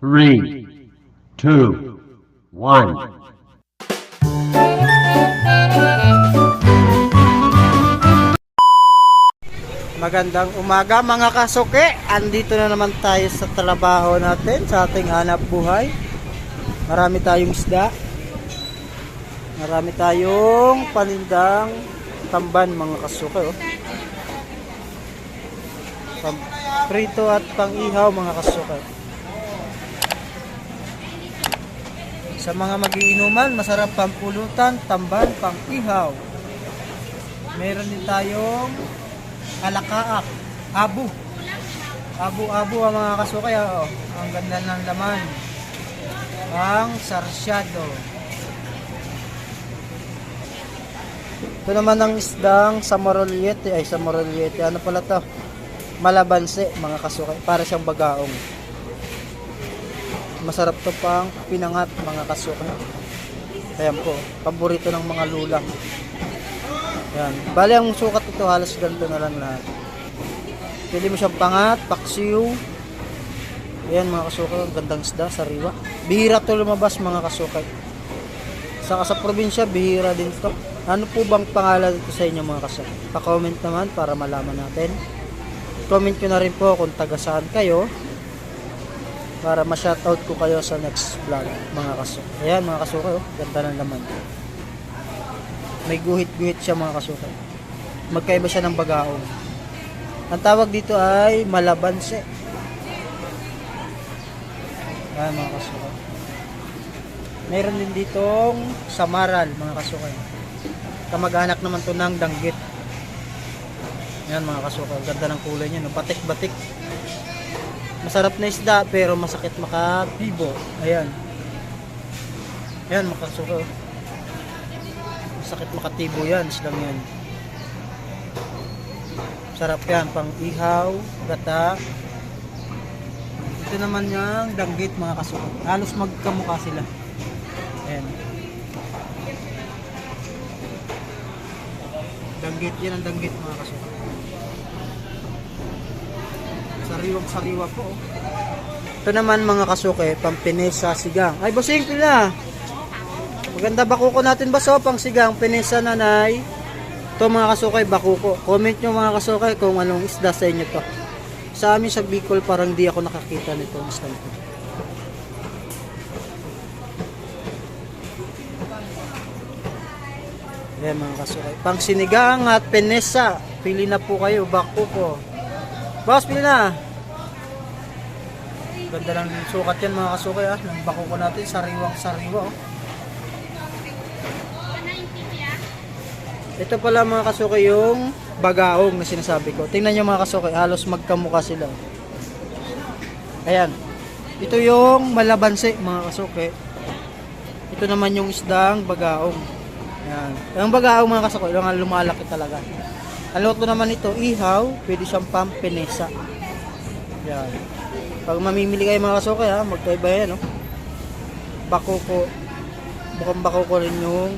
three, two, one. Magandang umaga mga kasuke. Andito na naman tayo sa trabaho natin sa ating hanap buhay. Marami tayong isda. Marami tayong panindang tamban mga kasuke. Oh. Prito at pang-ihaw mga kasuke. Sa mga magiinuman, masarap pampulutan, tamban, pang-ihaw. Meron din tayong alakaak, abo. Abo-abo ang mga kasukay. Oh. Ang ganda ng laman. Ang sarsyado. Ito naman ang isdang samaroliete. Ay, samaroliete. Ano pala to? Malabanse, mga kasukay. Para siyang bagaong. Masarap to pang pinangat, mga kasukay. Ayan po. Paborito ng mga lulang. Yan. Bali ang sukat ito halos ganito na lang lahat. Pili mo siyang pangat, paksiw. Ayan mga kasukay, ang gandang isda, sariwa. Bihira to lumabas mga kasukay. Saka sa probinsya, bihira din to. Ano po bang pangalan dito sa inyo mga kasukay? Pa-comment naman para malaman natin. Comment nyo na rin po kung taga saan kayo para ma-shoutout ko kayo sa next vlog mga kasukay. Ayan mga kasukay, oh, ganda ng laman. May guhit-guhit siya mga kasukay. Magkaiba siya ng bagaong. Ang tawag dito ay malabanse. Ayan mga kasukay. Meron din ditong samaral mga kasukay. Kamag-anak naman to ng danggit. Ayan mga kasukay. Ang Ganda ng kulay niya. No? Batik-batik. Masarap na isda pero masakit makapibo. Ayan. Ayan mga kasukay. Masakit makatibo yan. Isdang yan. Sarap yan. Pang ihaw, gata. Ito naman yung danggit mga kasukay. Halos magkamukha sila. Ayan. Danggit yan ang danggit mga kasukay. Sariwang sariwa po. oh. Ito naman mga kasuke, pampinesa sigang. Ay, bossing pila. Maganda bakuko natin ba so pang sigang pinesa nanay. Ito mga kasukay bakuko. Comment nyo mga kasukay kung anong isda sa inyo to. Sa amin sa Bicol parang di ako nakakita nito nito. Ayan mga kasukay. Pang sinigang at penesa. Pili na po kayo, bakuko. Boss, pili na. Ganda lang sukat yan mga kasukay ah. Ng bakuko natin, sariwang sariwa oh. Ito pala mga kasukay yung bagaong na sinasabi ko. Tingnan nyo mga kasukay, halos magkamukha sila. Ayan. Ito yung malabanse mga kasukay. Ito naman yung isdang bagaong. Ayan. Yung bagaong mga kasukay, yung lumalaki talaga. Ang luto naman ito, ihaw, pwede siyang pampinesa. Ayan. Pag mamimili kayo mga kasukay ha, magkaiba yan, no? Bakuko. Mukhang bakuko rin yung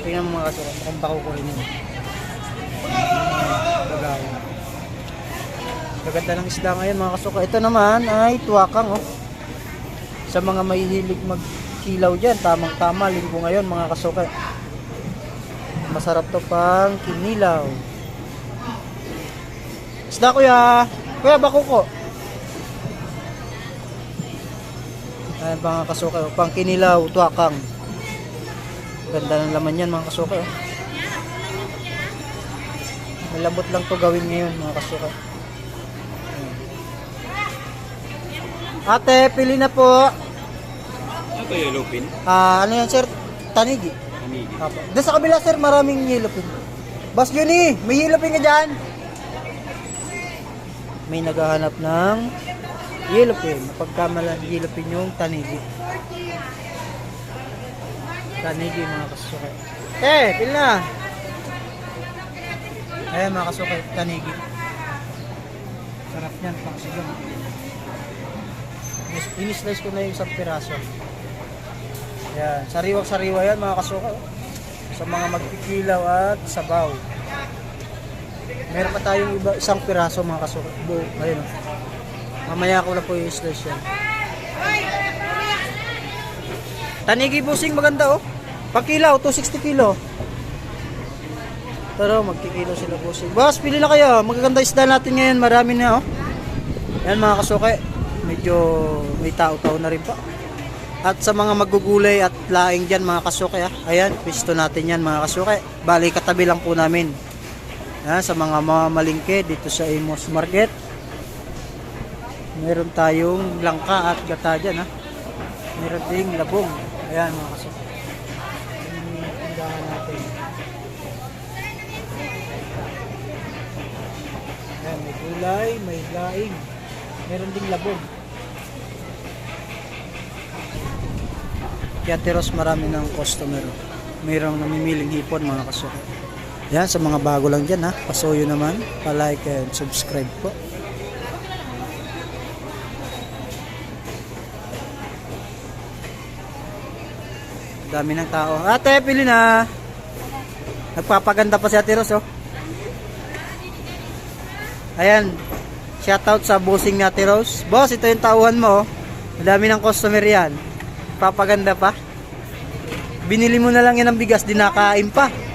Tingnan mo mga kasukay, mukhang bako ko rin yun. Bagaw. Gaganda ng isda ngayon mga kasukay. Ito naman ay tuwakang oh. Sa mga may hilig magkilaw dyan, tamang tama, linggo ngayon mga kasukay. Masarap to pang kinilaw. Isda kuya! Kuya, bako ko! Ayan mga kasukay, oh, pang kinilaw, tuwakang. Ganda ng laman yan mga kasukay. Oh. Malambot lang to gawin ngayon mga kasukay. Ayan. Ate, pili na po. Ano to yellow pin? Ah, ano yan sir? Tanigi. Kanigi. Apo. Doon sa kabila sir, maraming yellow pin. Boss Juni, may yellow pin ka dyan? May naghahanap ng yellow pin. Pagkamalan yellow pin yung tanigi. Tanigi mga kasukay. Eh, pil na. Ayan mga kasukay, tanigi. Sarap niyan, pang sigang. Inis- Inislice ko na yung isang piraso. Ayan, sariwang-sariwa yan mga kasukay. oh. Sa mga magkikilaw at sabaw. Meron pa tayong iba, isang piraso mga kasukay. Buo, ayun oh. Mamaya ko na po yung slice yan. Tanigi busing maganda oh. Pag kilaw, 260 kilo. Pero magkikilo sila busing. Boss, pili na kayo. Magaganda isda natin ngayon. Marami na oh. Yan mga kasuke. Medyo may tao-tao na rin pa. At sa mga magugulay at laing dyan mga kasuke ah. Ayan, pisto natin yan mga kasuke. Bali katabi lang po namin. Yan, sa mga mamalingke dito sa Amos Market. Meron tayong langka at gata dyan ha. Meron ding labong. Ayan mga. Yung tindahan natin. Ayan, gulay, may laing. Meron ding labong. Kaya Teros marami ng customer. Mayroong namimiling hipon mga kasuke. Yan, sa mga bago lang dyan ha. Pasuyo naman. Pa-like and subscribe po. Dami ng tao. Ate, pili na. Nagpapaganda pa si Ate Ros, oh. Ayan. Shoutout sa bossing ni Ate Ros. Boss, ito yung tauhan mo, oh. Ang dami ng customer yan. Papaganda pa. Binili mo na lang yan ng bigas, di nakain pa.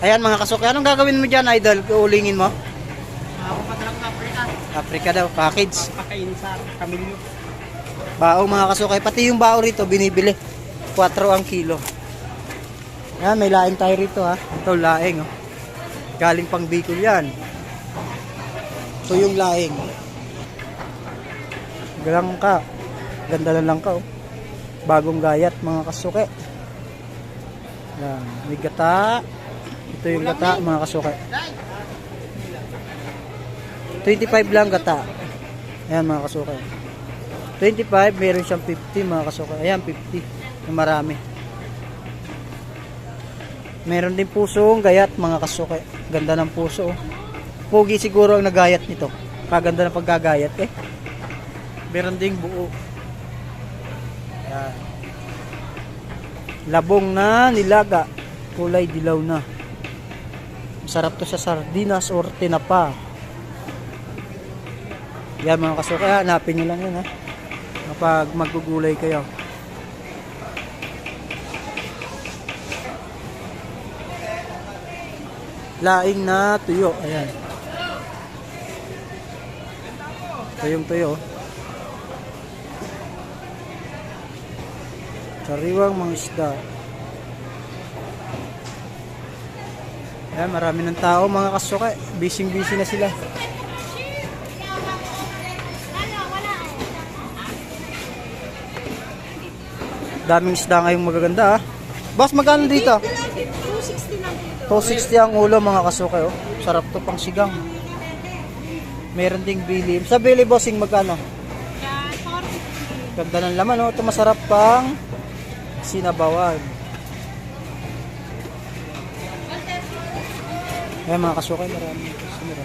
Ayan mga kasuki, anong gagawin mo dyan, idol? Uulingin mo? Ako pa talagang Africa. Africa daw, package. Pakain sa kamilyo. Bao mga kasukay, pati yung bao rito binibili. 4 ang kilo. Yan, may laing tayo rito ha. Ito laing oh. Galing pang Bicol yan. Ito yung laing. Langka. Ganda ng langka oh. Bagong gayat mga kasuke. Yan, may gata. Ito yung gata mga kasuke. 25 lang gata. Ayan mga kasuke. 25, meron siyang 50 mga kasuka. Ayan, 50. Yung marami. Meron din pusong gayat mga kasuka. Ganda ng puso. oh. Pogi siguro ang nagayat nito. Kaganda ng pagkagayat eh. Meron ding buo. Ayan. Labong na nilaga. Kulay dilaw na. Masarap to sa sardinas or tinapa. Yan mga kasuka. Hanapin nyo lang yun ha kapag magugulay kayo. Laing na tuyo. Ayan. Tuyong tuyo. Sariwang mga isda. Ayan, marami ng tao mga kasuka. Busy-busy na sila. Daming isda ngayong magaganda ah. Boss, magkano dito? 260 lang dito. 260 ang ulo mga kasukay oh. Sarap to pang sigang. Meron ding bili. Sa bili bossing magkano? Yan, 450. Ganda ng laman oh. Ito masarap pang sinabawan. Ayan mga kasukay, marami. Sumira.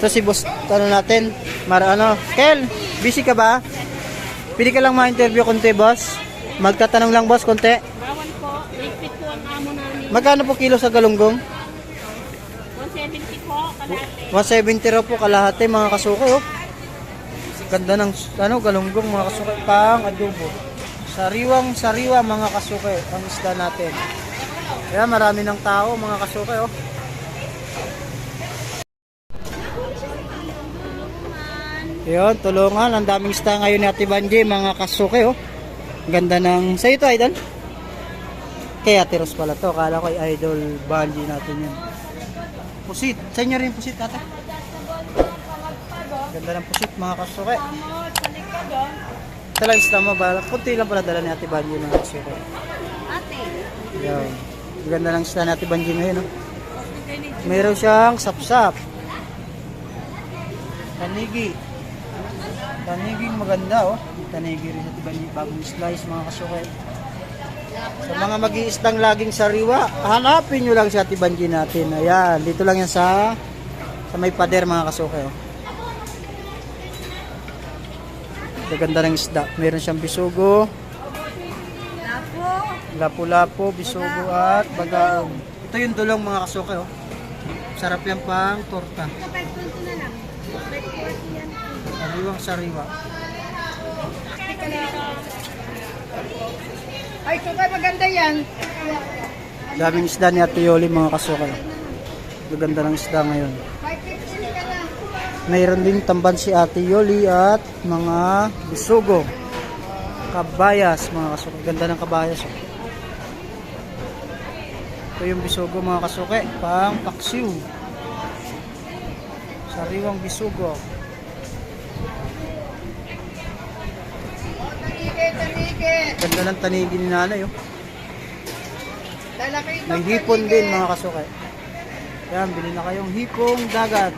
Ito si boss, ano natin, Mara ano, Kel, busy ka ba? Pili ka lang ma-interview konti, boss. Magtatanong lang, boss, konti. Bawan po, ligpit po ang amo namin. Magkano po kilo sa galunggong? 170 po, kalate. 170 raw po kalahati, mga kasukay, oh. Ganda ng, ano, galunggong, mga kasukay, pang adobo. Sariwang sariwa, mga kasukay, ang isda natin. Kaya marami ng tao, mga kasukay, oh. Yun, tulungan. Ang daming isda ngayon ni Ate Banji, mga kasuke, oh. Ganda ng... Sa ito, Idol? Kay Ate Ros pala to. Kala ko ay Idol Banji natin yun. Pusit. Sa inyo rin pusit, ate. Ganda ng pusit, mga kasuke. Talagang isda mo ba? Punti lang pala dala ni Ate Banji, mga kasuke. Ate. Yun. Ganda ng isda ni Ate Banji ngayon, oh. Meron siyang sapsap. Tanigi. Taniging maganda oh. Tanigi rin sa tiba bagong slice mga kasukay. Sa mga mag-iistang laging sariwa, hanapin nyo lang si Ate Banji natin. Ayan, dito lang yan sa sa may pader mga kasuke. Oh. Gaganda ng isda. Meron siyang bisugo, Lapo. lapu-lapu, bisugo at bagaong. Ito yung dulong mga kasuke. Oh. Sarap yan pang torta. Sa 520 na lang. 540 yan. Sariwang sariwa. Ay, super maganda yan. Daming isda ni Ate Yoli mga kasuke. Gaganda ng isda ngayon. 550 ka lang. Mayroon din tamban si Ate Yoli at mga bisugo. Kabayas, mga kasuke. Ganda ng kabayas. Oh. Ito yung bisugo mga kasuke. Pang paksiw. Sariwang bisugo. Tanike, tanike. Ganda ng tanigi ni nanay. Oh. May hipon din mga kasuke. Yan, bili na kayong hipong dagat.